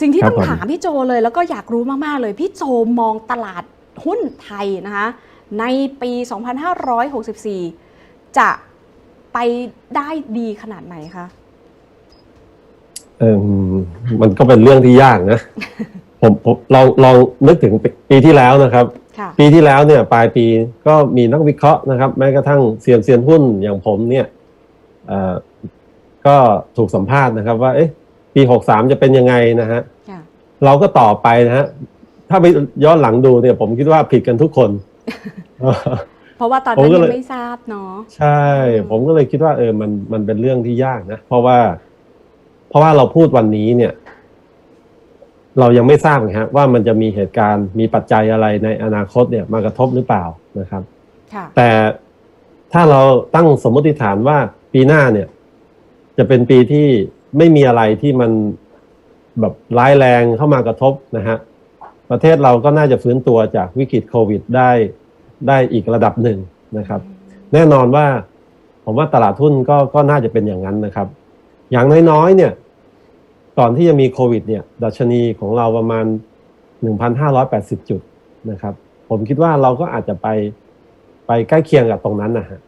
สิ่งที่ครับต้องผมถามพี่โจเลยแล้วก็อยากรู้มาก ๆ เลย พี่โจมองตลาดหุ้นไทยนะคะในปี 2564 จะไปได้ดีขนาดไหนคะเออมันก็เป็นเรื่องที่ยากนะ ผมผมเราเรานึกถึงปีปีที่แล้วนะครับค่ะปีที่แล้วเนี่ย ปลายปีก็มีนักวิเคราะห์นะครับ แม้กระทั่งเซียนเซียนหุ้นอย่างผมเนี่ยเอ่อก็ถูกสัมภาษณ์นะครับว่า เอ๊ะ ปีหกสามจะเป็นยังไงนะฮะค่ะเราก็ตอบไปนะฮะถ้าไปย้อนหลังดูเนี่ย ผมคิดว่าผิดกันทุกคน เพราะว่าตอนผมนั้นก็ยัเลยงไม่ทราบเนาะใช่ ผมก็เลยคิดว่าเออมันมันเป็นเรื่องที่ยากนะเพราะว่า เพราะว่าเราพูดวันนี้เนี่ย เรายังไม่ทราบไงฮะว่ามันจะมีเหตุการณ์มีปัจจัยอะไรในอนาคตเนี่ย มากระทบหรือเปล่านะครับค่ะแต่ถ้าเราตั้งสมมติฐานว่าปีหน้าเนี่ย จะเป็นปีที่ ไม่มีอะไรที่มันแบบร้ายแรงเข้ามากระทบนะฮะประเทศเราก็น่าจะฟื้นตัวจากวิกฤตโควิดได้ได้อีกระดับหนึ่งนะครับ แน่นอนว่าผมว่าตลาดหุ้นก็ก็น่าจะเป็นอย่างนั้นนะครับ อย่างน้อยๆเนี่ยก่อนที่จะมีโควิดเนี่ยดัชนีของเราประมาณ 1,580 จุดนะครับ ผมคิดว่าเราก็อาจจะไปไปใกล้เคียงกับตรงนั้นนะฮะ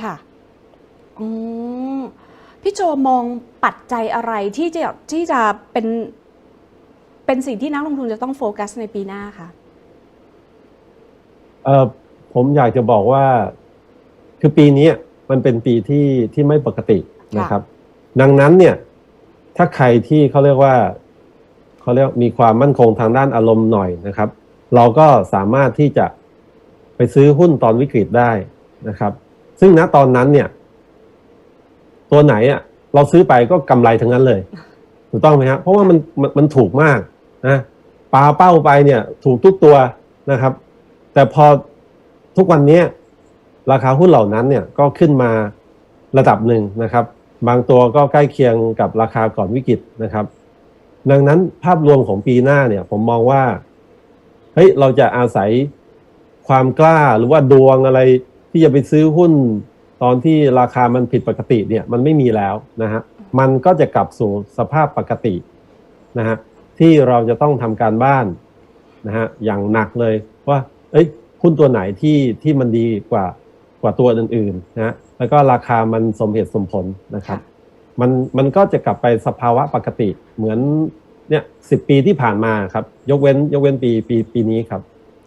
ค่ะ อืม พี่โจมองปัจจัยอะไรที่จะที่จะเป็นเป็นสิ่งที่นักลงทุนจะต้องโฟกัสในปีหน้าคะเออผมอยากจะบอกว่า คือปีนี้มันเป็นปีที่ที่ไม่ปกตินะครับ ดังนั้นเนี่ยถ้าใครที่เขาเรียกว่าเขาเรียกมีความมั่นคงทางด้านอารมณ์หน่อยนะครับ เราก็สามารถที่จะไปซื้อหุ้นตอนวิกฤตได้นะครับ ซึ่งณตอนนั้นเนี่ย ตัวไหนอะเราซื้อไปก็กำไรทั้งนั้นเลย ถูกต้องไหมครับเพราะว่ามันมันมันถูกมากนะปลาเป้าไปเนี่ย ถูกทุกตัวนะครับ แต่พอทุกวันนี้ราคาหุ้นเหล่านั้นเนี่ยก็ขึ้นมาระดับหนึ่งนะครับ บางตัวก็ใกล้เคียงกับราคาก่อนวิกฤตนะครับ ดังนั้นภาพรวมของปีหน้าเนี่ย ผมมองว่าเฮ้ยเราจะอาศัยความกล้าหรือว่าดวงอะไรที่จะไปซื้อหุ้น ตอนที่ราคามันผิดปกติเนี่ยมันไม่มีแล้วนะฮะมันก็จะกลับสู่สภาพปกตินะฮะที่เราจะต้องทำการบ้านนะฮะอย่างหนักเลยว่า เอ้ยหุ้นตัวไหนที่ที่มันดีกว่ากว่าตัวอื่นๆนะฮะแล้วก็ราคามันสมเหตุสมผลนะครับ มันมันก็จะกลับไปสภาวะปกติเหมือนเนี่ยสิบปีที่ผ่านมาครับ ยกเว้นยกเว้นปีปีปีนี้ครับ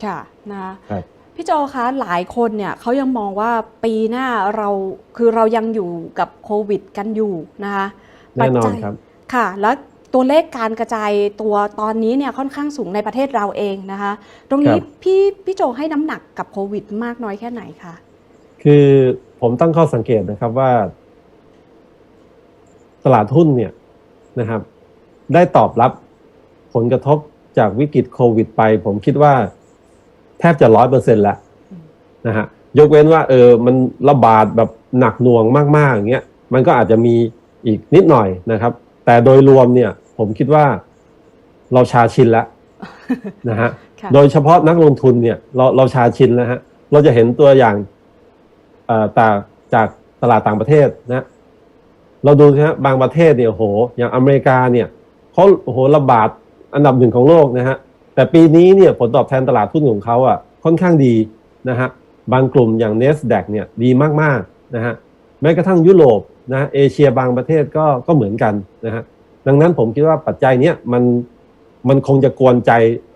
ค่ะนะคะครับ พี่โจคะหลายคนเนี่ยเขายังมองว่าปีหน้าเราคือเรายังอยู่กับโควิดกันอยู่นะคะแน่นอปันจจัยครับค่ะ แล้วตัวเลขการกระจายตัวตอนนี้เนี่ยค่อนข้างสูงในประเทศเราเองนะคะ ตรงนี้ครับพี่พี่โจให้น้ำหนักกับโควิดมากน้อยแค่ไหนคะคือผมตั้งข้อสังเกตนะครับว่า ตลาดหุ้นเนี่ยนะครับ ได้ตอบรับผลกระทบจากวิกฤตโควิดไป ผมคิดว่า แทบจะร้อยเปอร์เซ็นต์แล้วนะฮะยกเว้นว่าเออมันระบาดแบบหนักหน่วงมากๆอย่างเงี้ยมันก็อาจจะมีอีกนิดหน่อยนะครับ แต่โดยรวมเนี่ย ผมคิดว่าเราชาชินแล้วนะฮะค่ะโดยเฉพาะนักลงทุนเนี่ยเราเราชาชินแล้วฮะเราจะเห็นตัวอย่างเอ่อต่างจากตลาดต่างประเทศนะ เราดูนะฮะบางประเทศเนี่ยโห อย่างอเมริกาเนี่ยเขาโอ้โหระบาดอันดับหนึ่งของโลกนะฮะ แต่ปีนี้เนี่ยผลตอบแทนตลาดหุ้นของเขาอะค่อนข้างดีนะฮะบางกลุ่มอย่าง n นสแดกเนี่ยดีมากๆนะฮะแม้กระทั่งยุโรปนะเอเชียบางประเทศก็ก็เหมือนกันนะฮะดังนั้นผมคิดว่าปัจจัยเนี้ยมันมันคงจะกวนใจ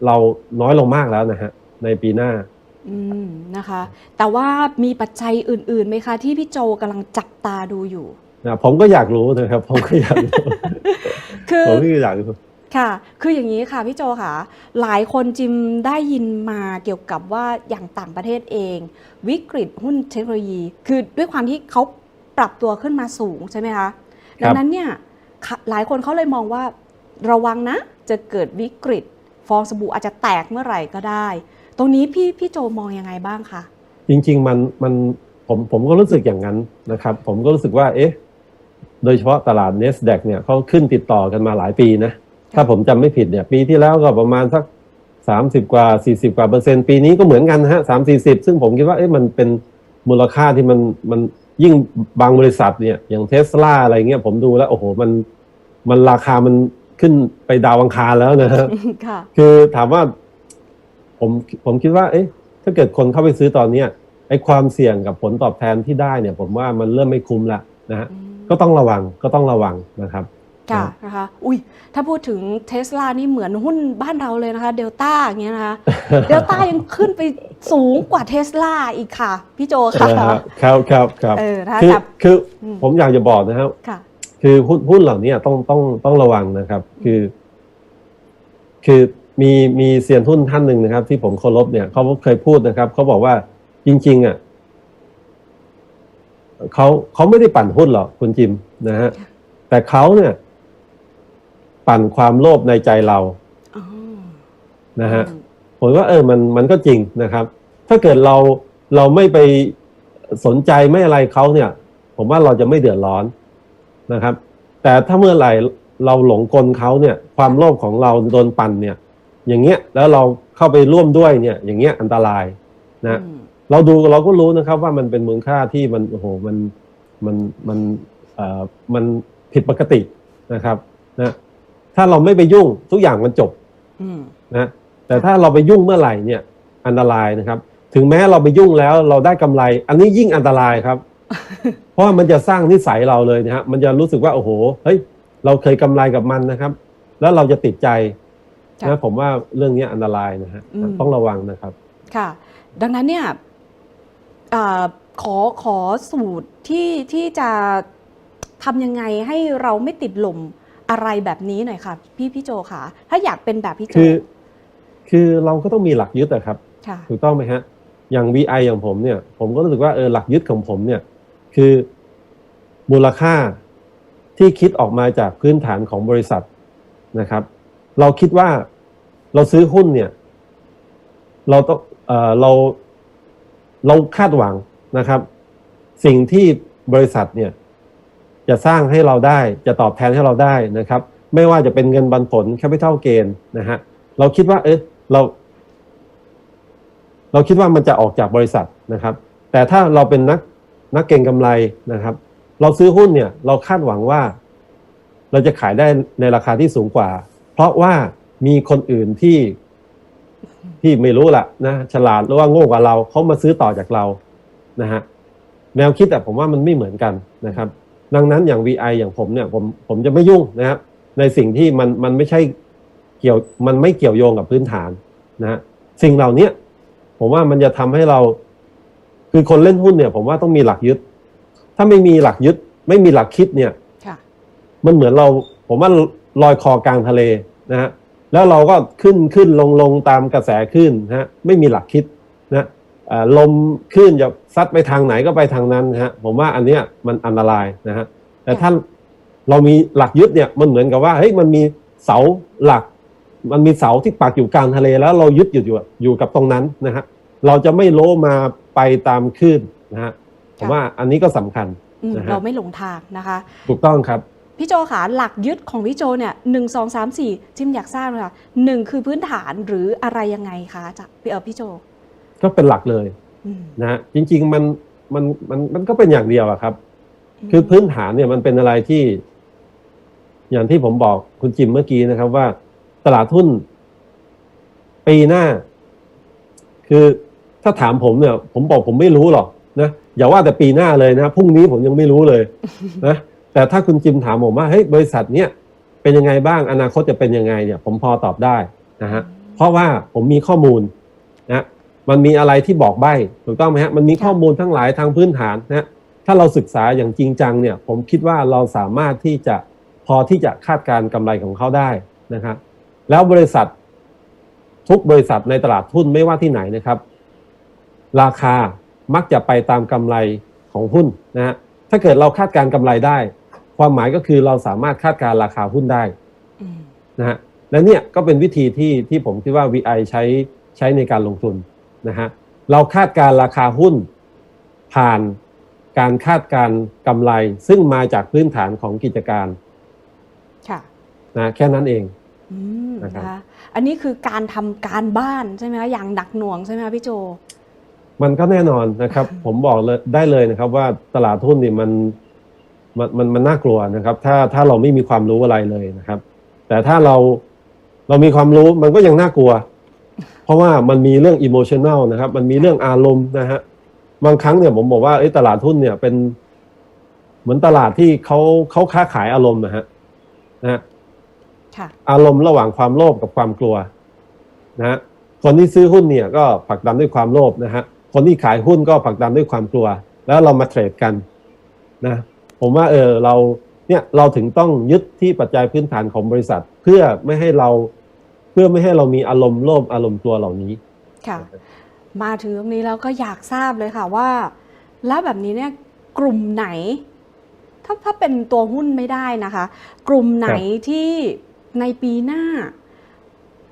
เราน้อยลงมากแล้วนะฮะในปีหน้าอืมนะคะ แต่ว่ามีปัจจัยอื่นๆไหมคะที่พี่โจกำลังจับตาดูอยู่นะผมก็อยากรู้นะครับผมก็อยากรู้คือผมก็อยากรู้ ค่ะ คืออย่างนี้ค่ะพี่โจค่ะ หลายคนจิมได้ยินมาเกี่ยวกับว่าอย่างต่างประเทศเอง วิกฤตหุ้นเทคโนโลยี คือด้วยความที่เขาปรับตัวขึ้นมาสูงใช่ไหมคะดังนั้นเนี่ยค่ะหลายคนเขาเลยมองว่าระวังนะ จะเกิดวิกฤต ฟองสบู่อาจจะแตกเมื่อไหร่ก็ได้ ตรงนี้พี่พี่โจมองยังไงบ้างคะจริงๆมันมันผมผมก็รู้สึกอย่างนั้นนะครับ ผมก็รู้สึกว่าเอ๊ะโดยเฉพาะตลาด n นสแดกเนี่ยเขาขึ้นติดต่อกันมาหลายปีนะ ถ้าผมจำไม่ผิดเนี่ย ปีที่แล้วก็ประมาณสักสามสิบกว่าสี่สิบกว่าเปอร์เซ็นต์ปีนี้ก็เหมือนกันนะฮะสามสี่สิบซึ่งผมคิดว่าเอ๊ะมันเป็นมูลค่าที่มันมันยิ่งบางบริษัทเนี่ย อย่างเทสลาอะไรเงี้ยผมดูแล้ว โอ้โหมันมันราคามันขึ้นไปดาวอังคารแล้วนะฮะค่ะ คือถามว่าผมผมคิดว่า เอ๊ะ ถ้าเกิดคนเข้าไปซื้อตอนเนี้ยไอ้ความเสี่ยงกับผลตอบแทนที่ได้เนี่ย ผมว่ามันเริ่มไม่คุ้มละนะฮะอืมก็ต้องระวังก็ต้องระวังนะครับ ค่ะนะคะอุ้ยถ้าพูดถึงเทสลานี่เหมือนหุ้นบ้านเราเลยนะคะเดลต้าอย่างเงี้ยนะคะเดลต้ายังขึ้นไปสูงกว่าเทสลาอีกค่ะ พี่โจค่ะนะฮะครับครับครับเออนะคะคือแต่คืออืมผมอยากจะบอกนะครับค่ะคือหุ้นหุ้นเหล่านี้ต้องต้องต้องระวังนะครับ คือ คือมีมีเซียนหุ้นท่านหนึ่งนะครับ ที่ผมเคารพเนี่ยเขาเคยพูดนะครับเขาบอกว่าจริง ๆ อะเขาเขาไม่ได้ปั่นหุ้นหรอกคุณจิมนะฮะแต่เขาเนี่ย ปั่นความโลภในใจเราอ๋อนะฮะอืมผมว่าเออมันมันก็จริงนะครับ ถ้าเกิดเราเราไม่ไปสนใจไม่อะไรเขาเนี่ย ผมว่าเราจะไม่เดือดร้อนนะครับ แต่ถ้าเมื่อไหร่เราหลงกลเขาเนี่ย ความโลภของเราโดนปั่นเนี่ย อย่างเงี้ยแล้วเราเข้าไปร่วมด้วยเนี่ย อย่างเงี้ยอันตรายนะอืมเราดูเราก็รู้นะครับ ว่ามันเป็นมูลค่าที่มันโอ้โหมันมันมันเอ่อมันผิดปกตินะครับนะ ถ้าเราไม่ไปยุ่งทุกอย่างมันจบอืมนะแต่ถ้าเราไปยุ่งเมื่อไหร่เนี่ยอันตรายนะครับ ถึงแม้เราไปยุ่งแล้วเราได้กำไร อันนี้ยิ่งอันตรายครับ เพราะว่ามันจะสร้างนิสัยเราเลยนะฮะมันจะรู้สึกว่าโอ้โหเฮ้ยเราเคยกำไรกับมันนะครับ แล้วเราจะติดใจค่ะนะผมว่าเรื่องนี้อันตรายนะฮะอืมต้องระวังนะครับ ค่ะ ดังนั้นเนี่ยเออขอขอสูตรที่ที่จะทำยังไงให้เราไม่ติดหล่ม อะไรแบบนี้หน่อยค่ะ พี่พี่โจค่ะ ถ้าอยากเป็นแบบพี่โจคือ คือเราก็ต้องมีหลักยึดอะครับค่ะถูกต้องไหมฮะ อย่าง VI อย่างผมเนี่ย ผมก็รู้สึกว่าเออหลักยึดของผมเนี่ย คือมูลค่าที่คิดออกมาจากพื้นฐานของบริษัทนะครับ เราคิดว่าเราซื้อหุ้นเนี่ย เราต้องเออเราเราคาดหวังนะครับ สิ่งที่บริษัทเนี่ย จะสร้างให้เราได้จะตอบแทนให้เราได้นะครับ ไม่ว่าจะเป็นเงินปันผลแคปิตอลเกนนะฮะเราคิดว่าเอะเราเราคิดว่ามันจะออกจากบริษัทนะครับ แต่ถ้าเราเป็นนักนักเก็งกำไรนะครับ เราซื้อหุ้นเนี่ยเราคาดหวังว่า เราจะขายได้ในราคาที่สูงกว่า เพราะว่ามีคนอื่นที่ที่ไม่รู้ละนะฉลาดหรือว่าโง่กว่าเราเขามาซื้อต่อจากเรานะฮะแนวคิดอะผมว่ามันไม่เหมือนกันนะครับ ดังนั้นอย่าง VI อย่างผมเนี่ยผมผมจะไม่ยุ่งนะครับในสิ่งที่มันมันไม่ใช่เกี่ยวมันไม่เกี่ยวโยงกับพื้นฐานนะฮะสิ่งเหล่านี้ผมว่ามันจะทำให้เรา คือคนเล่นหุ้นเนี่ย ผมว่าต้องมีหลักยึด ถ้าไม่มีหลักยึด ไม่มีหลักคิดเนี่ยค่ะมันเหมือนเรา ผมว่าลอยคอกลางทะเลนะฮะแล้วเราก็ขึ้นขึ้นลงลงตามกระแสขึ้นนะฮะไม่มีหลักคิด นะอ่าลมขึ้นจะซัดไปทางไหนก็ไปทางนั้นนะฮะผมว่าอันเนี้ยมันอันตรายนะฮะแต่ถ้าเรามีหลักยึดเนี่ยมันเหมือนกับว่าเฮ้ยมันมีเสาหลัก มันมีเสาที่ปักอยู่กลางทะเลแล้วเรายึดอยู่อยู่อยู่กับตรงนั้นนะฮะเราจะไม่โลมาไปตามคลื่นนะฮะผมว่าอันนี้ก็สำคัญอืมนะฮะเราไม่หลงทางนะคะ ถูกต้องครับพี่โจค่ะหลักยึดของพี่โจเนี่ยหนึ่งสองสามสี่จิมอยากทราบเลยค่ะหนึ่งคือพื้นฐานหรืออะไรยังไงคะจากพี่เออพี่โจ ก็เป็นหลักเลยอืมนะฮะจริง ๆ มันมันมันมันก็เป็นอย่างเดียวอะครับ คือพื้นฐานเนี่ยมันเป็นอะไรที่ อย่างที่ผมบอกคุณจิมเมื่อกี้นะครับ ว่าตลาดหุ้นปีหน้า คือถ้าถามผมเนี่ย ผมบอกผมไม่รู้หรอกนะอย่าว่าแต่ปีหน้าเลยนะพรุ่งนี้ผมยังไม่รู้เลยนะแต่ถ้าคุณจิมถามผมว่าเฮ้ยบริษัทเนี่ยเป็นยังไงบ้างอนาคตจะเป็นยังไงเนี่ย ผมพอตอบได้นะฮะเพราะว่าผมมีข้อมูลนะ มันมีอะไรที่บอกใบ้ถูกต้องไหมฮะมันมีข้อมูลทั้งหลายทางพื้นฐานนะถ้าเราศึกษาอย่างจริงจังเนี่ย ผมคิดว่าเราสามารถที่จะพอที่จะคาดการณ์กำไรของเขาได้นะครับแล้วบริษัททุกบริษัทในตลาดหุ้นไม่ว่าที่ไหนนะครับ ราคามักจะไปตามกำไรของหุ้นนะฮะถ้าเกิดเราคาดการณ์กำไรได้ ความหมายก็คือเราสามารถคาดการณ์ราคาหุ้นได้อืมนะฮะและเนี่ยก็เป็นวิธีที่ที่ผมคิดว่า VI ใช้ใช้ในการลงทุน นะฮะเราคาดการณ์ราคาหุ้นผ่านการคาดการณ์กำไร ซึ่งมาจากพื้นฐานของกิจการค่ะนะแค่นั้นเองอืมนะนะครับคะอันนี้คือการทำการบ้านใช่ไหมคะอย่างหนักหน่วงใช่ไหมคะพี่โจ มันก็แน่นอนนะครับ ผมบอกเลยได้เลยนะครับ ว่าตลาดหุ้นนี่มันมันมันมันน่ากลัวนะครับ ถ้าถ้าเราไม่มีความรู้อะไรเลยนะครับแแต่ถ้าเราเรามีความรู้มันก็ยังน่ากลัว เพราะว่ามันมีเรื่องอิโมชันแนลนะครับ มันมีเรื่องอารมณ์นะฮะบางครั้งเนี่ยผมบอกว่าเอ้ยตลาดหุ้นเนี่ยเป็นเหมือนตลาดที่เขาเขาค้าขายอารมณ์นะฮะนะฮะค่ะอารมณ์ระหว่างความโลภกับความกลัวนะฮะคนที่ซื้อหุ้นเนี่ยก็ผลักดันด้วยความโลภนะฮะคนที่ขายหุ้นก็ผลักดันด้วยความกลัว แล้วเรามาเทรดกันนะผมว่าเออเราเนี่ยเราถึงต้องยึดที่ปัจจัยพื้นฐานของบริษัท เพื่อไม่ให้เรา เพื่อไม่ให้เรามีอารมณ์โลภอารมณ์กลัวเหล่านี้ค่ะ มาถึงตรงนี้แล้วก็อยากทราบเลยค่ะว่า แล้วแบบนี้เนี่ยกลุ่มไหน ถ้าถ้าเป็นตัวหุ้นไม่ได้นะคะ กลุ่มไหนที่ในปีหน้า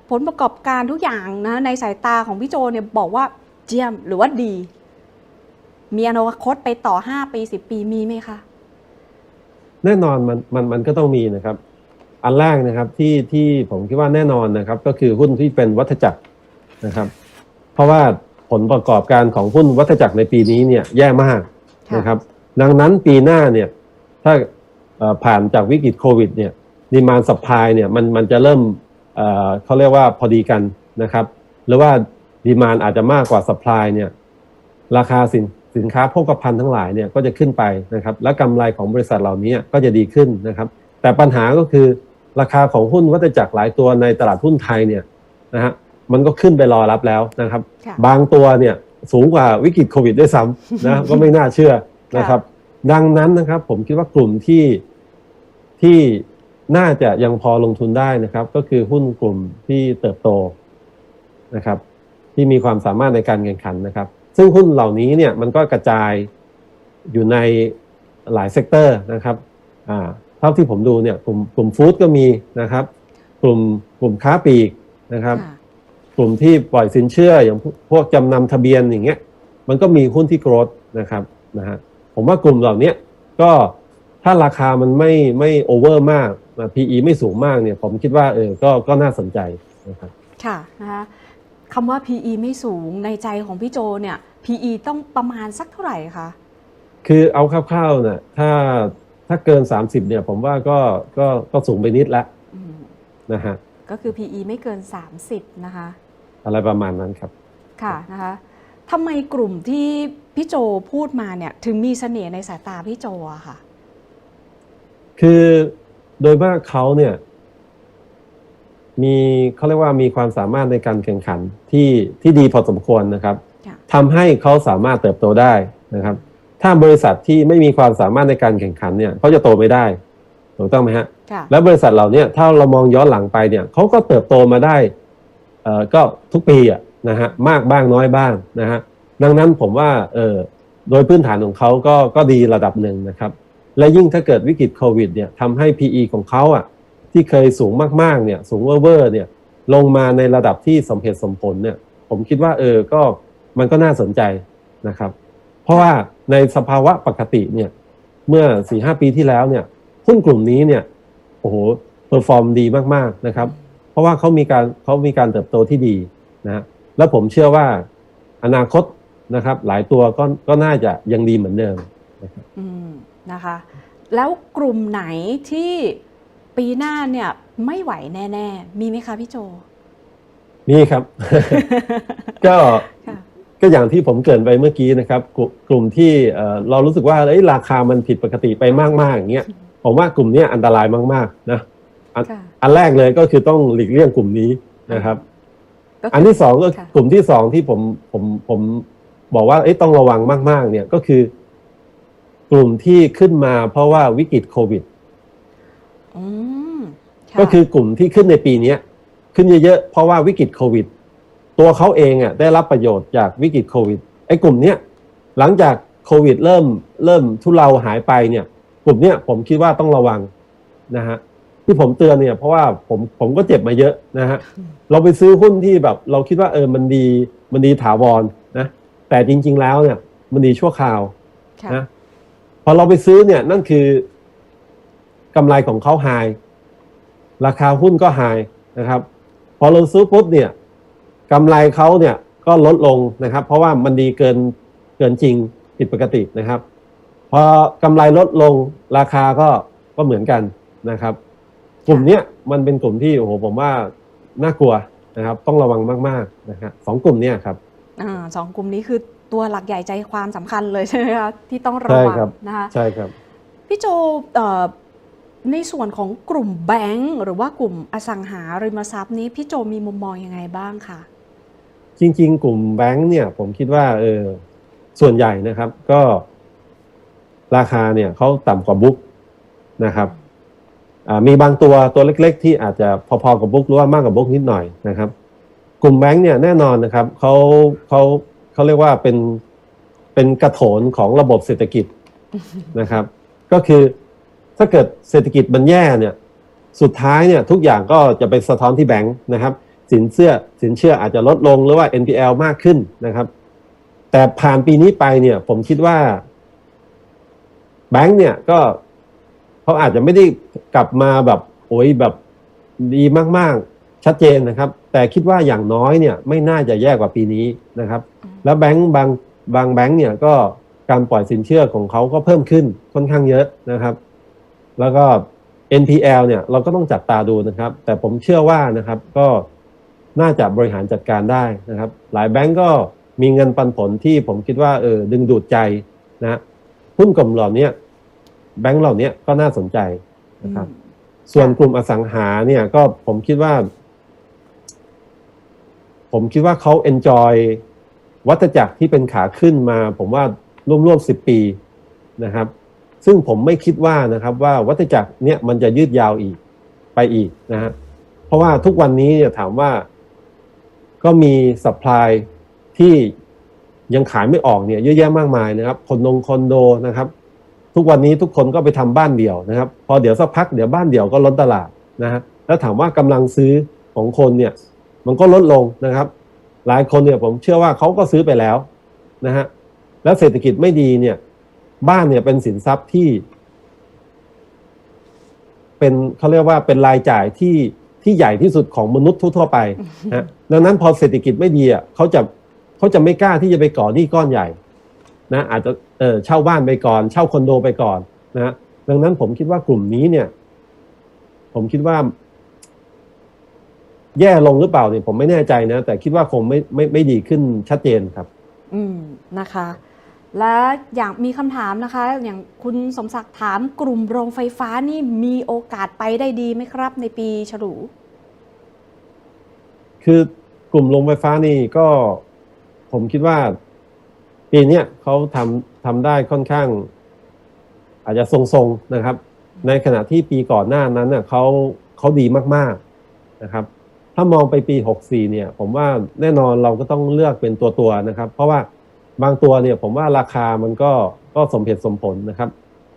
ผลประกอบการทุกอย่างนะในสายตาของพี่โจเนี่ยบอกว่าเจียมหรือว่าดี มีอนาคตไปต่อ 5 ปี 10 ปีมีไหมคะแน่นอนมันมันมันก็ต้องมีนะครับ อันแรกนะครับที่ที่ผมคิดว่าแน่นอนนะครับ ก็คือหุ้นที่เป็นวัฏจักรนะครับ เพราะว่าผลประกอบการของหุ้นวัฏจักรในปีนี้เนี่ยแย่มากนะครับ ดังนั้นปีหน้าเนี่ยถ้าผ่านจากวิกฤตโควิดเนี่ยดีมานสัพพายเนี่ยมันมันจะเริ่มเเขาเรียกว่าพอดีกันนะครับ หรือว่าดีมานอาจจะมากกว่าสัพพายเนี่ยราคาสินสินค้าโภคภัณฑ์ทั้งหลายเนี่ยก็จะขึ้นไปนะครับ และกำไรของบริษัทเหล่านี้ก็จะดีขึ้นนะครับ แต่ปัญหาก็คือ ราคาของหุ้นวัฏจักรหลายตัวในตลาดหุ้นไทยเนี่ยนะฮะมันก็ขึ้นไปรอรับแล้วนะครับค่ะบางตัวเนี่ยสูงกว่าวิกฤตโควิดด้วยซ้ำนะก็ไม่น่าเชื่อนะครับ ดังนั้นนะครับ ผมคิดว่ากลุ่มที่ที่น่าจะยังพอลงทุนได้นะครับ ก็คือหุ้นกลุ่มที่เติบโตนะครับ ที่มีความสามารถในการแข่งขันนะครับ ซึ่งหุ้นเหล่านี้เนี่ยมันก็กระจายอยู่ในหลายเซกเตอร์นะครับ อ่า เท่าที่ผมดูเนี่ยกลุ่มกลุ่มฟู้ดก็มีนะครับ กลุ่มกลุ่มค้าปลีกนะครับค่ะกลุ่มที่ปล่อยสินเชื่ออย่างพวกพวกจำนำทะเบียนอย่างเงี้ย มันก็มีหุ้นที่โกรธนะครับนะฮะผมว่ากลุ่มเหล่าเนี้ยก็ถ้าราคามันไม่ไม่โอเวอร์มากนะ PE ไม่สูงมากเนี่ย ผมคิดว่าเออก็ก็น่าสนใจนะครับค่ะนะคะคำว่า PE ไม่สูงในใจของพี่โจเนี่ย PE ต้องประมาณสักเท่าไหร่คะ คือเอาคร่าวๆเนี่ยถ้า ถ้าเกิน 30เนี่ยผมว่าก็ก็ก็สูงไปนิดละอืมนะฮะก็คือ PE ไม่เกิน 30 นะคะ อะไรประมาณนั้นครับ ค่ะนะคะทำไมกลุ่มที่พี่โจพูดมาเนี่ยถึงมีเสน่ห์ในสายตาพี่โจอะค่ะ คือโดยมากเขาเนี่ย มีเขาเรียกว่ามีความสามารถในการแข่งขันที่ที่ดีพอสมควรนะครับค่ะ ทำให้เขาสามารถเติบโตได้นะครับ ถ้าบริษัทที่ไม่มีความสามารถในการแข่งขันเนี่ยเขาจะโตไม่ได้ถูกต้องไหมฮะค่ะแล้วบริษัทเหล่าเนี้ยถ้าเรามองย้อนหลังไปเนี่ยเขาก็เติบโตมาได้เอ่อก็ทุกปีอะนะฮะมากบ้างน้อยบ้างนะฮะดังนั้นผมว่าเออโดยพื้นฐานของเขาก็ก็ดีระดับหนึ่งนะครับ และยิ่งถ้าเกิดวิกฤตโควิดเนี่ยทำให้ PE ของเขาอะที่เคยสูงมากๆเนี่ยสูงเวอร์ๆเนี่ยลงมาในระดับที่สมเหตุสมผลเนี่ยผมคิดว่าเออก็มันก็น่าสนใจนะครับเพ ราะว่าในสภาวะปกติเนี่ยเมื่อสี่ห้าปีที่แล้วเนี่ยหุ้นกลุ่มนี้เนี่ยโอ้โหเพอร์ฟอร์มดีมากๆนะครับ เพราะว่าเขามีการเขามีการเติบโตที่ดีนะฮะแล้วผมเชื่อว่าอนาคตนะครับ หลายตัวก็ก็น่าจะยังดีเหมือนเดิมอืมนะคะ แล้วกลุ่มไหนที่ปีหน้าเนี่ยไม่ไหวแน่ ๆ มีไหมคะพี่โจ นี่ครับ ก็ค่ะ ก็อย่างที่ผมเกรินไปเมื่อกี้นะครับ กลุ่มกลุ่มที่เอ่อเรารู้สึกว่าเอ้ยราคามันผิดปกติไปมากๆอย่างเงี้ยผมว่ากลุ่มเนี้ยอันตรายมากๆนะค่ะอันแรกเลยก็คือต้องหลีกเลี่ยงกลุ่มนี้นะครับก็คือันที่สองก็ค่ะกลุ่มที่สองที่ผมผมผมบอกว่าเอ้ยต้องระวังมาก ๆ เนี่ยก็คือ กลุ่มที่ขึ้นมาเพราะว่าวิกฤตโควิดอืมะก็คือกลุ่มที่ขึ้นในปีเนี้ยขึ้นเยอะๆเพราะว่าวิกฤตโควิด ตัวเขาเองอะได้รับประโยชน์จากวิกฤตโควิดไอ้กลุ่มเนี้ยหลังจากโควิดเริ่มเริ่มทุเลาหายไปเนี่ย กลุ่มเนี้ยผมคิดว่าต้องระวังนะฮะที่ผมเตือนเนี่ย เพราะว่าผมผมก็เจ็บมาเยอะนะฮะเราไปซื้อหุ้นที่แบบ เราคิดว่าเออมันดีมันดีถาวรนะ แต่จริง ๆแล้วเนี่ย มันดีชั่วคราวค่ะนะพอเราไปซื้อเนี่ยนั่นคือกำไรของเขาไฮราคาหุ้นก็ไฮนะครับ พอเราซื้อปุ๊บเนี่ย กำไรเขาเนี่ยก็ลดลงนะครับ เพราะว่ามันดีเกินเกินจริงผิดปกตินะครับ พอกำไรลดลงราคาก็ก็เหมือนกันนะครับ กลุ่มเนี้ยมันเป็นกลุ่มที่โอ้โหผมว่าน่ากลัวนะครับ ต้องระวังมากๆนะฮะสองกลุ่มเนี้ยครับอ่าสองกลุ่มนี้คือตัวหลักใหญ่ใจความสำคัญเลยใช่ไหมคะที่ต้องระวังใช่ครับนะคะ ใช่ครับ พี่โจเอ่อในส่วนของกลุ่มแบงก์หรือว่ากลุ่มอสังหาริมทรัพย์นี้ พี่โจมีมุมมองยังไงบ้างคะ จริง ๆ กลุ่มแบงค์เนี่ย ผมคิดว่าเออส่วนใหญ่นะครับก็ ราคาเนี่ยเขาต่ำกว่าบุ๊กนะครับมีบางตัวตัวเล็ก ๆ ที่อาจจะพอๆกับบุ๊กหรือว่ามากกว่าบุ๊กนิดหน่อยนะครับ กลุ่มแบงค์เนี่ยแน่นอนนะครับเขาเขาเขาเรียกว่าเป็นเป็นกระโถนของระบบเศรษฐกิจนะครับ ก็คือถ้าเกิดเศรษฐกิจมันแย่เนี่ย สุดท้ายเนี่ยทุกอย่างก็จะไปสะท้อนที่แบงค์นะครับ สินเชื่อสินเชื่ออาจจะลดลงหรือว่า NPL มากขึ้นนะครับ แต่ผ่านปีนี้ไปเนี่ย ผมคิดว่าแบงค์เนี่ยก็เขาอาจจะไม่ได้กลับมาแบบโอ้ยแบบดีมากๆ ชัดเจนนะครับ แต่คิดว่าอย่างน้อยเนี่ย ไม่น่าจะแย่กว่าปีนี้นะครับ แล้วแบงค์บางบางแบงค์เนี่ยก็การปล่อยสินเชื่อของเขาก็เพิ่มขึ้นค่อนข้างเยอะนะครับ แล้วก็ NPL เนี่ยเราก็ต้องจับตาดูนะครับ แต่ผมเชื่อว่านะครับก็ น่าจะบริหารจัดการได้นะครับ หลายแบงก์ก็มีเงินปันผลที่ผมคิดว่าเออดึงดูดใจนะหุ้นกลุ่มเหล่านี้แบงก์เหล่านี้ก็น่าสนใจนะครับ ส่วนกลุ่มอสังหาเนี่ยก็ผมคิดว่า ผมคิดว่าเขา enjoy วัฏจักรที่เป็นขาขึ้นมา ผมว่าร่วมๆสิบปีนะครับ ซึ่งผมไม่คิดว่านะครับ ว่าวัฏจักรเนี่ยมันจะยืดยาวอีกไปอีกนะฮะเพราะว่าทุกวันนี้เนี่ยถามว่า ก็มีสป라이ที่ยังขายไม่ออกเนี่ยเยอะแยะมากมายนะครับคอนโดงคอนโดนะครับ ทุกวันนี้ทุกคนก็ไปทำบ้านเดี่ยวนะครับ พอเดี๋ยวสักพักเดี๋ยวบ้านเดี่ยวก็ล้นตลาดนะฮะแล้วถามว่ากำลังซื้อของคนเนี่ยมันก็ลดลงนะครับ หลายคนเนี่ยผมเชื่อว่าเขาก็ซื้อไปแล้วนะฮะแล้วเศรษฐกิจไม่ดีเนี่ย บ้านเนี่ยเป็นสินทรัพย์ที่ เป็นเขาเรียกว่าเป็นรายจ่ายที่ ที่ใหญ่ที่สุดของมนุษย์ทั่วไปนะดังนั้นพอเศรษฐกิจไม่ดีอะเขาจะเขาจะไม่กล้าที่จะไปก่อหนี้ก้อนใหญ่นะอาจจะเออเช่าบ้านไปก่อน เช่าคอนโดไปก่อนนะฮะดังนั้นผมคิดว่ากลุ่มนี้เนี่ย ผมคิดว่า แย่ลงหรือเปล่าเนี่ยผมไม่แน่ใจนะ แต่คิดว่าคงไม่ไม่ไม่ดีขึ้นชัดเจนครับ อืมนะคะ และอย่างมีคำถามนะคะ อย่างคุณสมศักดิ์ถามกลุ่มโรงไฟฟ้านี่มีโอกาสไปได้ดีไหมครับ ในปีฉลู คือกลุ่มโรงไฟฟ้านี่ก็ผมคิดว่า ปีเนี้ยเขาทำทำได้ค่อนข้าง อาจจะทรงๆนะครับ ในขณะที่ปีก่อนหน้านั้นเน่ะเขาเขาดีมากๆนะครับ ถ้ามองไปปี 64 เนี่ย ผมว่าแน่นอนเราก็ต้องเลือกเป็นตัวตัวๆนะครับ เพราะว่า บางตัวเนี่ยผมว่าราคามันก็ก็สมเหตุสมผลนะครับ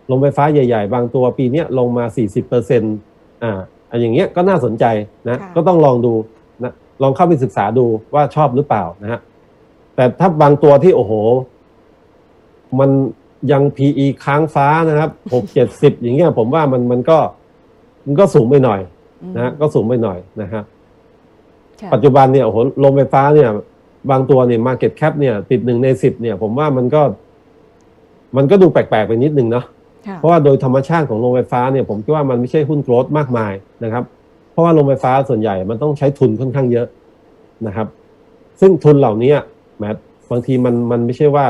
โรงไฟฟ้าใหญ่ ๆ บางตัวปีเนี้ยลงมา 40เปอร์เซ็นต์อ่าอันอย่างเงี้ยก็น่าสนใจนะค่ะก็ต้องลองดูนะลองเข้าไปศึกษาดูว่าชอบหรือเปล่านะฮะแต่ถ้าบางตัวที่โอ้โห มันยัง PE ค้างฟ้านะครับหกเจ็ดสิบอย่างเงี้ยผมว่ามันมันก็มันก็สูงไปหน่อยอืมนะฮะก็สูงไปหน่อยนะฮะค่ะปัจจุบันเนี่ยโอ้โหโรงไฟฟ้าเนี่ย บางตัวเนี่ย market cap เนี่ยติดหนึ่งในสิบเนี่ย ผมว่ามันก็ มันก็ดูแปลกๆไปนิดนึงเนาะค่ะเพราะว่าโดยธรรมชาติของโรงไฟฟ้าเนี่ยผมคิดว่ามันไม่ใช่หุ้นโกรดมากมายนะครับ เพราะว่าโรงไฟฟ้าส่วนใหญ่มันต้องใช้ทุนค่อนข้างเยอะนะครับ ซึ่งทุนเหล่านี้แหมบางทีมันมันไม่ใช่ว่า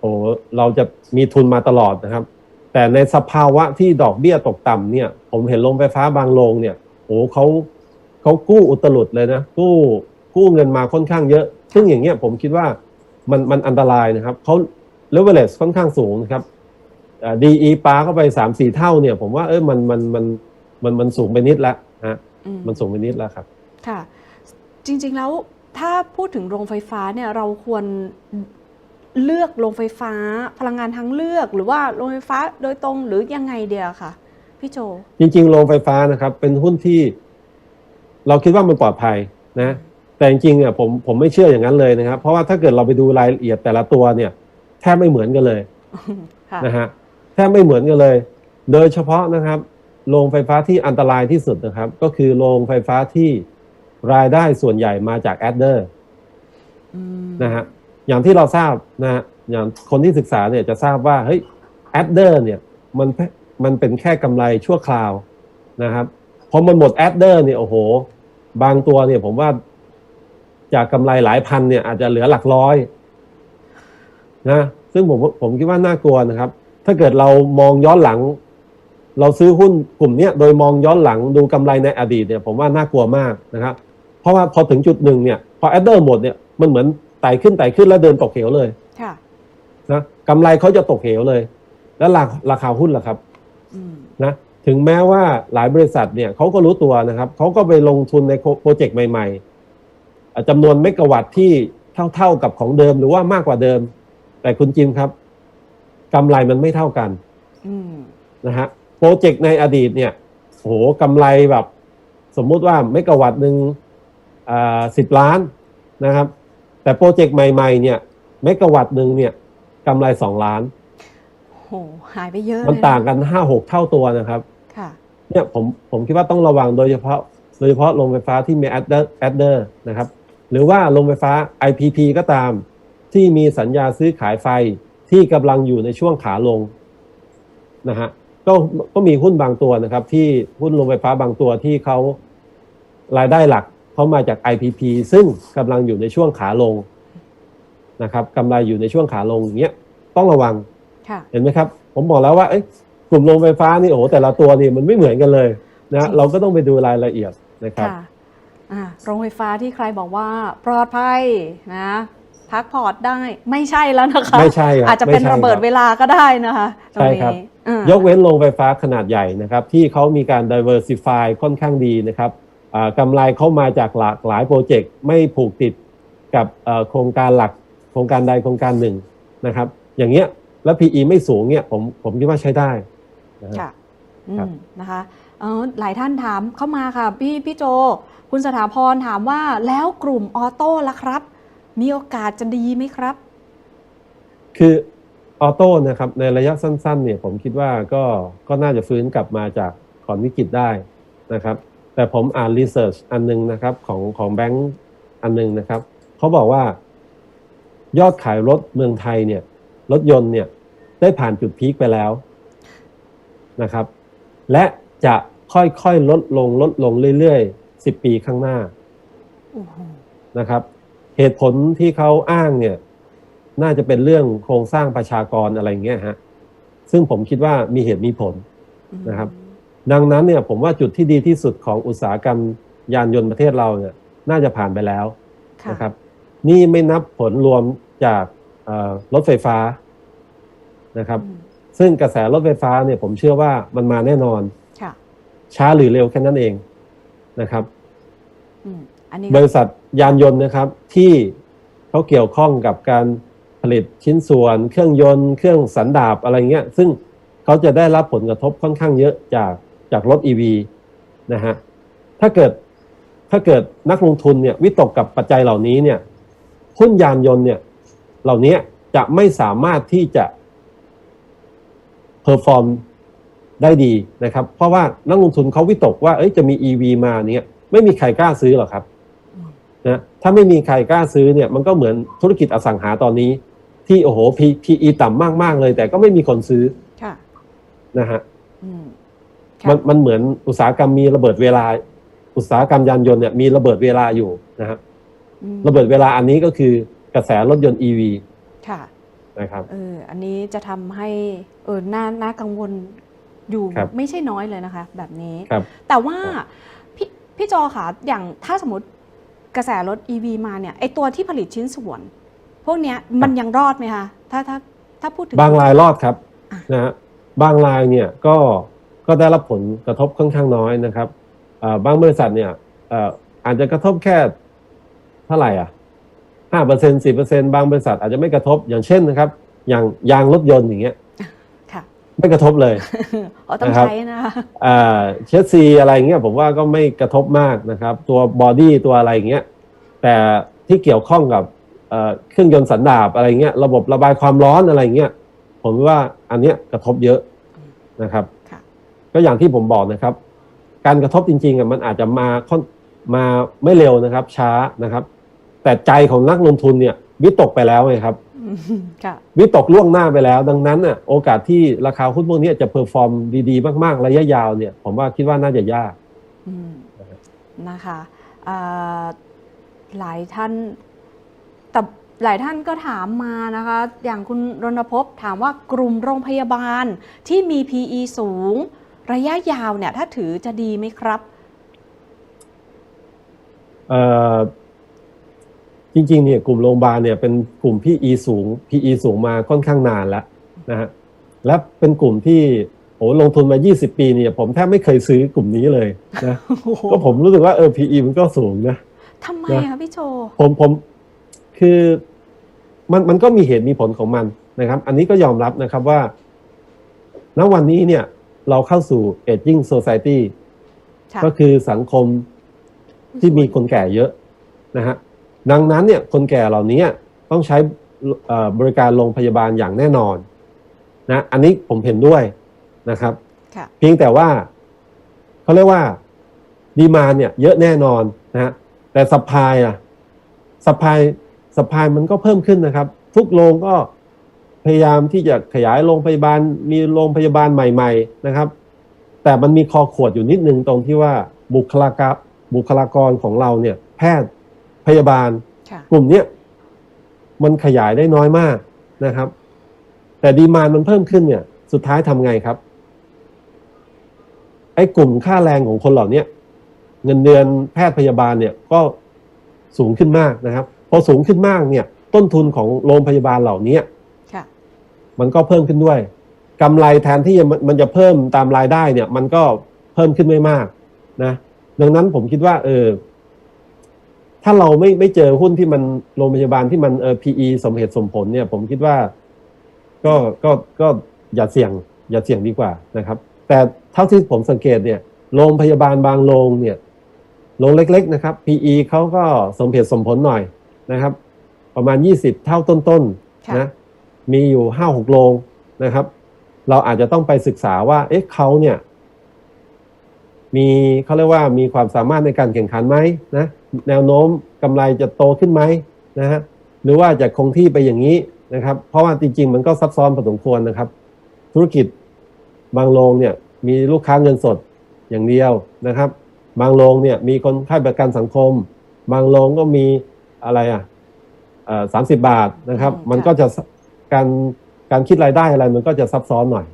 โอ้เราจะมีทุนมาตลอดนะครับ แต่ในสภาวะที่ดอกเบี้ยตกต่ำเนี่ย ผมเห็นโรงไฟฟ้าบางโรงเนี่ยโอ้เขาเขากู้อุตลุดเลยนะกู้ กู้เงินมาค่อนข้างเยอะ ซึ่งอย่างเงี้ยผมคิดว่ามันมันอันตรายนะครับเขาเลเวลเลสค่อนข้างสูงนะครับดีอีปาเข้าไปสามสี่เท่าเนี่ยผมว่าเออมันมันมันมันมันสูงไปนิดละฮะอืมมันสูงไปนิดแล้วครับค่ะ จริง ๆแล้วถ้าพูดถึงโรงไฟฟ้าเนี่ยเราควรเลือกโรงไฟฟ้าพลังงานทางเลือกหรือว่าโรงไฟฟ้าโดยตรงหรือยังไงเดียวค่ะพี่โจ จริง ๆ โรงไฟฟ้านะครับ เป็นหุ้นที่ เราคิดว่ามันปลอดภัยนะ แต่จริงๆอะผมผมไม่เชื่ออย่างนั้นเลยนะครับ เพราะว่าถ้าเกิดเราไปดูรายละเอียดแต่ละตัวเนี่ย แทบไม่เหมือนกันเลยค่ะนะฮะแทบไม่เหมือนกันเลย โดยเฉพาะนะครับโรงไฟฟ้าที่อันตรายที่สุดนะครับ ก็คือโรงไฟฟ้าที่รายได้ส่วนใหญ่มาจากแอดเดอร์อืมนะฮะอย่างที่เราทราบนะฮะอย่างคนที่ศึกษาเนี่ยจะทราบว่าเฮ้ยแอดเดอร์เนี่ยมันแค่มันเป็นแค่กำไรชั่วคราวนะครับพอมันหมดแอดเดอร์เนี่ยโอ้โห บางตัวเนี่ยผมว่า จากกำไรหลายพันเนี่ยอาจจะเหลือหลักร้อยนะซึ่งผมผมคิดว่าน่ากลัวนะครับ ถ้าเกิดเรามองย้อนหลัง เราซื้อหุ้นกลุ่มเนี้ยโดยมองย้อนหลังดูกำไรในอดีตเนี่ยผมว่าน่ากลัวมากนะครับ เพราะว่าพอถึงจุดหนึ่งเนี่ยพอแอดเดอร์หมดเนี่ยมันเหมือนไต่ขึ้นไต่ขึ้นแล้วเดินตกเหวเลยค่ะนะกำไรเขาจะตกเหวเลย แล้วราราคาหุ้นล่ะครับอืมนะถึงแม้ว่าหลายบริษัทเนี่ยเขาก็รู้ตัวนะครับเขาก็ไปลงทุนในโปรเจกต์ใหม่ๆอะ จำนวนเมกะวัตต์ที่เท่าๆกับของเดิมหรือว่ามากกว่าเดิม แต่คุณจิมครับกำไรมันไม่เท่ากันอืมนะฮะโปรเจกต์ในอดีตเนี่ยโหกำไรแบบ สมมุติว่าเมกะวัตต์หนึ่งอ่าสิบล้านนะครับ แต่โปรเจกต์ใหม่ ๆ เนี่ยเมกะวัตต์หนึ่งเนี่ยกำไรสองล้านโหหายไปเยอะมันเลยะต่างกันห้าหกเท่าตัวนะครับ ค่ะ เนี่ยผมผมคิดว่าต้องระวังโดยเฉพาะ โดยเฉพาะโรงไฟฟ้าที่มีแอดเดอร์แอดเดอร์นะครับ หรือว่าโรงไฟฟ้า IPP ก็ตาม ที่มีสัญญาซื้อขายไฟที่กำลังอยู่ในช่วงขาลงนะฮะก็ก็มีหุ้นบางตัวนะครับ ที่หุ้นโรงไฟฟ้าบางตัวที่เขารายได้หลักเขามาจาก IPP ซึ่งกำลังอยู่ในช่วงขาลงนะครับกำไรอยู่ในช่วงขาลงอย่างเงี้ยต้องระวังค่ะเห็นไหมครับ ผมบอกแล้วว่าเอ้ยกลุ่มโรงไฟฟ้านี่โอ้โหแต่ละตัวนี่มันไม่เหมือนกันเลยนะจริงเราก็ต้องไปดูรายละเอียดนะครับค่ะอ่า โรงไฟฟ้าที่ใครบอกว่าปลอดภัยนะพักพอร์ตได้ไม่ใช่แล้วนะคะไม่ใช่ครับอาจจะเป็นไม่ใช่ระเบิดครับเวลาก็ได้นะคะตรงใช่ครับนี้อ่ายกเว้นโรงไฟฟ้าขนาดใหญ่นะครับ ที่เขามีการ diversify ค่อนข้างดีนะครับอ่ากำไรเข้ามาจากหลากหลายโปรเจกต์ไม่ผูกติดกับเอ่อโครงการหลักโครงการใดโครงการหนึ่งนะครับ อย่างเงี้ยแล้ว PE ไม่สูงเนี่ยผมผมคิดว่าใช้ได้นะฮะค่ะอืครับมนะคะเออหลายท่านถามเข้ามาค่ะพี่พี่โจ คุณสถาพรถามว่าแล้วกลุ่มออโต้ล่ะครับ มีโอกาสจะดีไหมครับ คือออโต้นะครับในระยะสั้นๆเนี่ยผมคิดว่าก็ก็น่าจะฟื้นกลับมาจากก่อนวิกฤตได้นะครับ แต่ผมอ่านรีเสิร์ชอันหนึงนะครับของของแบงก์อันหนึงนะครับเขาบอกว่ายอดขายรถเมืองไทยเนี่ยรถยนต์เนี่ยได้ผ่านจุดพีคไปแล้วนะครับ และจะ ค่อยๆลดลงลดลงเรื่อยๆ10ปีข้างหน้าโอ้โหนะครับ เหตุผลที่เขาอ้างเนี่ย น่าจะเป็นเรื่องโครงสร้างประชากรอะไรเงี้ยฮะซึ่งผมคิดว่ามีเหตุมีผลนะครับ ดังนั้นเนี่ยผมว่าจุดที่ดีที่สุดของอุตสาหกรรมยานยนต์ประเทศเราเนี่ย น่าจะผ่านไปแล้วค่ะนะครับ นี่ไม่นับผลรวมจากเอ่อรถไฟฟ้านะครับอืมซึ่งกระแสรถไฟฟ้าเนี่ยผมเชื่อว่ามันมาแน่นอนค่ะ ช้าหรือเร็วแค่นั้นเองนะครับ อืมอันนี้บก็ริษัทยานยนต์นะครับที่เขาเกี่ยวข้องกับการผลิตชิ้นส่วน เครื่องยนต์ เครื่องสันดาปอะไรเงี้ย ซึ่งเขาจะได้รับผลกระทบค่อนข้างเยอะจากจากรถ EV นะฮะถ้าเกิดถ้าเกิดนักลงทุนเนี่ยวิตกกับปัจจัยเหล่านี้เนี่ยหุ้นยานยนต์เนี่ยเหล่านี้จะไม่สามารถที่จะเพอร์ฟอร์ม ได้ดีนะครับ เพราะว่านักลงทุนเขาวิตกว่าเอ้ยจะมี EV มาเนี่ยไม่มีใครกล้าซื้อหรอกครับอืมนะถ้าไม่มีใครกล้าซื้อเนี่ยมันก็เหมือนธุรกิจอสังหาตอนนี้ ที่โอ้โห P- PE ต่ำมากๆเลย แต่ก็ไม่มีคนซื้อค่ะนะฮะอืมค่ะมันมันเหมือนอุตสาหกรรมมีระเบิดเวลา อุตสาหกรรมยานยนต์เนี่ยมีระเบิดเวลาอยู่นะฮะอืมระเบิดเวลาอันนี้ก็คือกระแสรถยนต์ EV ค่ะนะครับเอออันนี้จะทำให้เออน่าน่ากังวล อยู่ครับไม่ใช่น้อยเลยนะคะ แบบนี้ ครับแต่ว่าครับพี่พี่จอค่ะอย่างถ้าสมมติกระแสรถ EV มาเนี่ยไอตัวที่ผลิตชิ้นส่วน พวกเนี้ยมันยังรอดไหมคะถ้าถ้าถ้าพูดถึง บางรายรอดครับอะ นะฮะบางรายเนี่ยก็ก็ได้รับผลกระทบค่อนข้างน้อยนะครับอ่าบางบริษัทเนี่ยเอ่ออาจจะกระทบแค่เท่าไหร่อะห้าเปอร์เซ็นสิบเปอร์เซ็นบางบริษัทอาจจะไม่กระทบอย่างเช่นนะครับ อย่างยางรถยนต์อย่างเงี้ยค่ะ ไม่กระทบเลยอ๋อต้องนะครับใช้นะคะอ่าเชสซีอะไรเงี้ยผมว่าก็ไม่กระทบมากนะครับ ตัวบอดี้ตัวอะไรเงี้ยแต่ที่เกี่ยวข้องกับเอ่อเครื่องยนต์สันดาปอะไรเงี้ยระบบระบายความร้อนอะไรเงี้ยผมว่าอันเนี้ยกระทบเยอะนะครับค่ะก็อย่างที่ผมบอกนะครับ การกระทบจริงๆอะมันอาจจะมาค่อนมาไม่เร็วนะครับ ช้านะครับ แต่ใจของนักลงทุนเนี่ยวิตกไปแล้วไงครับอือืมค่ะ วิตกล่วงหน้าไปแล้ว ดังนั้นน่ะโอกาสที่ราคาหุ้นพวกนี้จะเพอร์ฟอร์มดีๆ มากๆ ระยะยาวเนี่ย ผมว่าคิดว่าน่าจะยากอืมนะคะอ่าหลายท่านแต่หลายท่านก็ถามมานะคะ อย่างคุณรณพบถามว่ากลุ่มโรงพยาบาลที่มี PE สูง ระยะยาวเนี่ย ถ้าถือจะดีไหมครับ เอ่อ จริงๆเนี่ยกลุ่มโรงพยาบาลเนี่ยเป็นกลุ่ม PE สูง PE สูงมาค่อนข้างนานแล้วนะฮะและเป็นกลุ่มที่โอ้ลงทุนมา 20 ปีเนี่ยผมแทบไม่เคยซื้อกลุ่มนี้เลยนะก็ผมรู้สึกว่าเออ PE มันก็สูงนะทำไมนะคะพี่โจผมผมคือมันมันก็มีเหตุมีผลของมันนะครับ อันนี้ก็ยอมรับนะครับว่า ณวันนี้เนี่ยเราเข้าสู่ aging society ค่ะก็คือสังคมที่มีคนแก่เยอะนะฮะ ดังนั้นเนี่ยคนแก่เหล่านี้ต้องใช้เอ่อบริการโรงพยาบาลอย่างแน่นอนนะอันนี้ผมเห็นด้วยนะครับค่ะเพียงแต่ว่าเขาเรียกว่าดีมาเนี่ยเยอะแน่นอนนะฮะแต่สปายอะสปายสปายมันก็เพิ่มขึ้นนะครับ ทุกโรงก็พยายามที่จะขยายโรงพยาบาลมีโรงพยาบาลใหม่ ๆนะครับ แต่มันมีคอขวดอยู่นิดนึงตรงที่ว่าบุคลากรบุคลากรของเราเนี่ย แพทย์ พยาบาลค่ะกลุ่มเนี้ยมันขยายได้น้อยมากนะครับ แต่ดีมานมันเพิ่มขึ้นเนี่ย สุดท้ายทำไงครับ ไอ้กลุ่มค่าแรงของคนเหล่าเนี้ยเงินเดือนแพทย์พยาบาลเนี่ยก็สูงขึ้นมากนะครับ พอสูงขึ้นมากเนี่ย ต้นทุนของโรงพยาบาลเหล่านี้ค่ะมันก็เพิ่มขึ้นด้วยกำไรแทนที่มันมันจะเพิ่มตามรายได้เนี่ย มันก็เพิ่มขึ้นไม่มากนะ ดังนั้นผมคิดว่า เออ ถ้าเราไม่ไม่เจอหุ้นที่มันโรงพยาบาลที่มันเออ PE สมเหตุสมผลเนี่ย ผมคิดว่า ก็ก็ก็อย่าเสี่ยง อย่าเสี่ยงดีกว่านะครับ แต่เท่าที่ผมสังเกตเนี่ยโรงพยาบาลบางโรงเนี่ยโรงเล็ก ๆ นะครับ PE เขาก็สมเหตุสมผลหน่อยนะครับ ประมาณ 20 เท่าต้นค่ะๆนะมีอยู่ห้าหกโรงนะครับ เราอาจจะต้องไปศึกษาว่า เอ๊ะเขาเนี่ย มีเขาเรียกว่ามีความสามารถในการแข่งขันไหมนะแนวโน้มกำไรจะโตขึ้นไหมนะฮะหรือว่าจะคงที่ไปอย่างนี้นะครับ เพราะว่าจริงๆ มันก็ซับซ้อนพอสมควรนะครับ ธุรกิจบางโรงเนี่ยมีลูกค้าเงินสดอย่างเดียวนะครับ บางโรงเนี่ยมีคนค่ายประกันสังคม บางโรงก็มีอะไรอะสามสิบบาทนะครับอืมมันค่ะก็จะการการคิดรายได้อะไร มันก็จะซับซ้อนหน่อย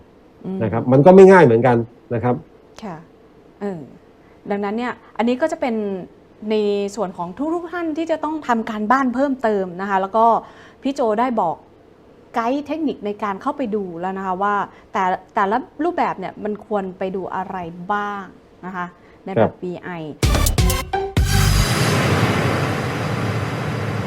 อืมนะครับ มันก็ไม่ง่ายเหมือนกันนะครับ ค่ะเออ ดังนั้นเนี่ยอันนี้ก็จะเป็นในส่วนของทุกๆท่านที่จะต้องทำการบ้านเพิ่มเติมนะคะ แล้วก็พี่โจได้บอกไกด์เทคนิคในการเข้าไปดูแล้วนะคะว่าแต่แต่ละรูปแบบเนี่ยมันควรไปดูอะไรบ้างนะคะในแบบ BI